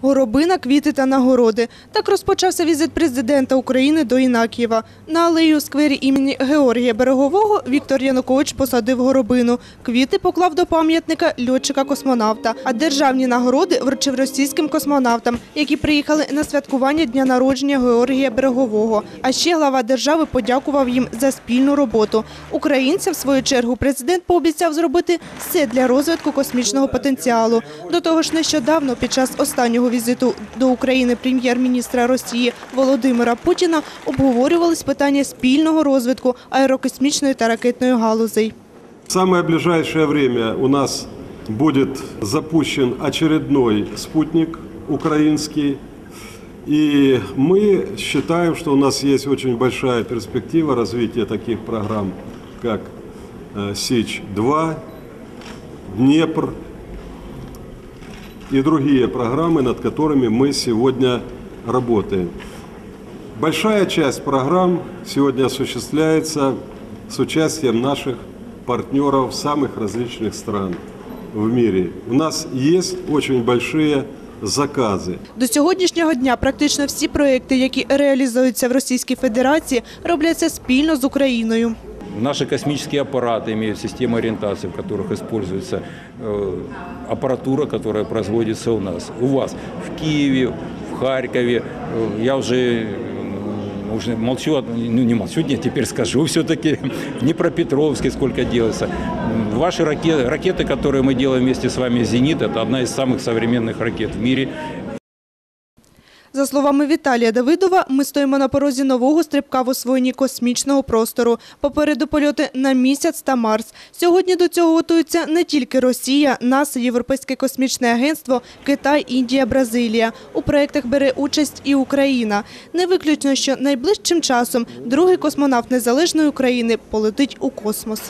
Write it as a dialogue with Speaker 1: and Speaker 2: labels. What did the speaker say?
Speaker 1: Горобина, квіти та нагороди. Так розпочався візит президента України до Інакієва. На алеї у сквері імені Георгія Берегового Віктор Янукович посадив горобину. Квіти поклав до пам'ятника льотчика-космонавта, а державні нагороди вручив російським космонавтам, які приїхали на святкування дня народження Георгія Берегового. А ще глава держави подякував їм за спільну роботу. Українцям, в свою чергу, президент пообіцяв зробити все для розвитку космічного потенціалу. До того ж, нещодавно, під час останнього візиту до України прем'єр-міністра Росії Володимира Путіна обговорювались питання спільного розвитку аерокосмічної та ракетної галузей.
Speaker 2: Самое ближайшее время у нас будет запущен очередной спутник украинский. И мы считаем, что у нас есть очень большая перспектива развития таких программ, как э, СИЧ-2, Днепр и другие программы, над которыми мы сегодня работаем. Большая часть программ сегодня осуществляется с участием наших партнеров самых различных стран в мире. У нас есть очень большие заказы.
Speaker 1: До сьогоднішнього дня практично всі проекти, які реалізуються в Російській Федерації, робляться спільно з Україною.
Speaker 3: Наши космические аппараты имеют системы ориентации, в которых используется э, аппаратура, которая производится у нас. У вас в Киеве, в Харькове. Э, я уже, м, уже молчу, ну не молчу, нет, теперь скажу все-таки. В Днепропетровске сколько делается. Ваши ракеты, ракеты, которые мы делаем вместе с вами, «Зенит», это одна из самых современных ракет в мире.
Speaker 1: За словами Віталія Давидова, ми стоїмо на порозі нового стрибка в освоєнні космічного простору. Попереду польоти на місяць та Марс. Сьогодні до цього готуються не тільки Росія, НАСА, Європейське космічне агентство, Китай, Індія, Бразилія. У проєктах бере участь і Україна. Не виключно, що найближчим часом другий космонавт незалежної України полетить у космос.